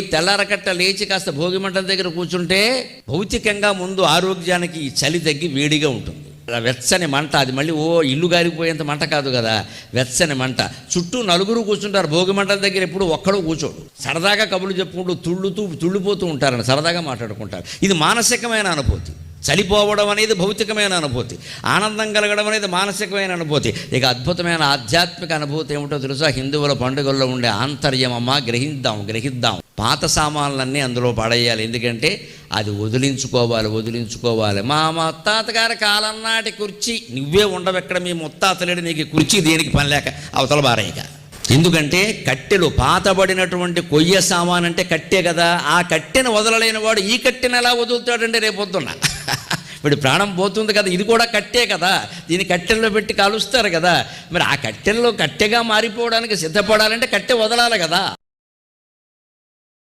తెల్లారకట్ట లేచి కాస్త భోగిమంటల దగ్గర కూర్చుంటే భౌతికంగా ముందు ఆరోగ్యానికి చలి తగ్గి వేడిగా ఉంటుంది. వెచ్చని మంట అది మళ్ళీ ఓ ఇల్లు గారిపోయేంత మంట కాదు కదా వెచ్చని మంట. చుట్టూ నలుగురు కూర్చుంటారు భోగి మంటల దగ్గర ఎప్పుడు ఒక్కడో కూర్చోడు. సరదాగా కబులు చెప్పుకుంటూ తుళ్ళుతూ తుళ్ళిపోతూ ఉంటారని సరదాగా మాట్లాడుకుంటారు. ఇది మానసికమైన అనుభూతి. చలిపోవడం అనేది భౌతికమైన అనుభూతి. ఆనందం కలగడం అనేది మానసికమైన అనుభూతి. ఇక అద్భుతమైన ఆధ్యాత్మిక అనుభూతి ఏమిటో తెలుసా? హిందువుల పండుగల్లో ఉండే ఆంతర్యమమ్మా గ్రహిద్దాం గ్రహిద్దాం. పాత సామాన్లన్నీ అందులో పడేయాలి. ఎందుకంటే అది వదిలించుకోవాలి వదిలించుకోవాలి. మా ముత్తాతగారి కాలం నాటి కుర్చీ నువ్వే ఉండవెక్కడ? మీ ముత్తాతలేడు నీకు కుర్చీ దేనికి పని లేక అవతల బారయ్యక ఎందుకంటే కట్టెలు పాతబడినటువంటి కొయ్య సామాన్ అంటే కట్టే కదా ఆ కట్టెను వదలలేని వాడు ఈ కట్టెను ఎలా వదులుతాడంటే రేపొద్దున్న ఇప్పుడు ప్రాణం పోతుంది కదా ఇది కూడా కట్టే కదా దీన్ని కట్టెల్లో పెట్టి కాలుస్తారు కదా. మరి ఆ కట్టెల్లో కట్టెగా మారిపోవడానికి సిద్ధపడాలంటే కట్టె వదలాలి కదా.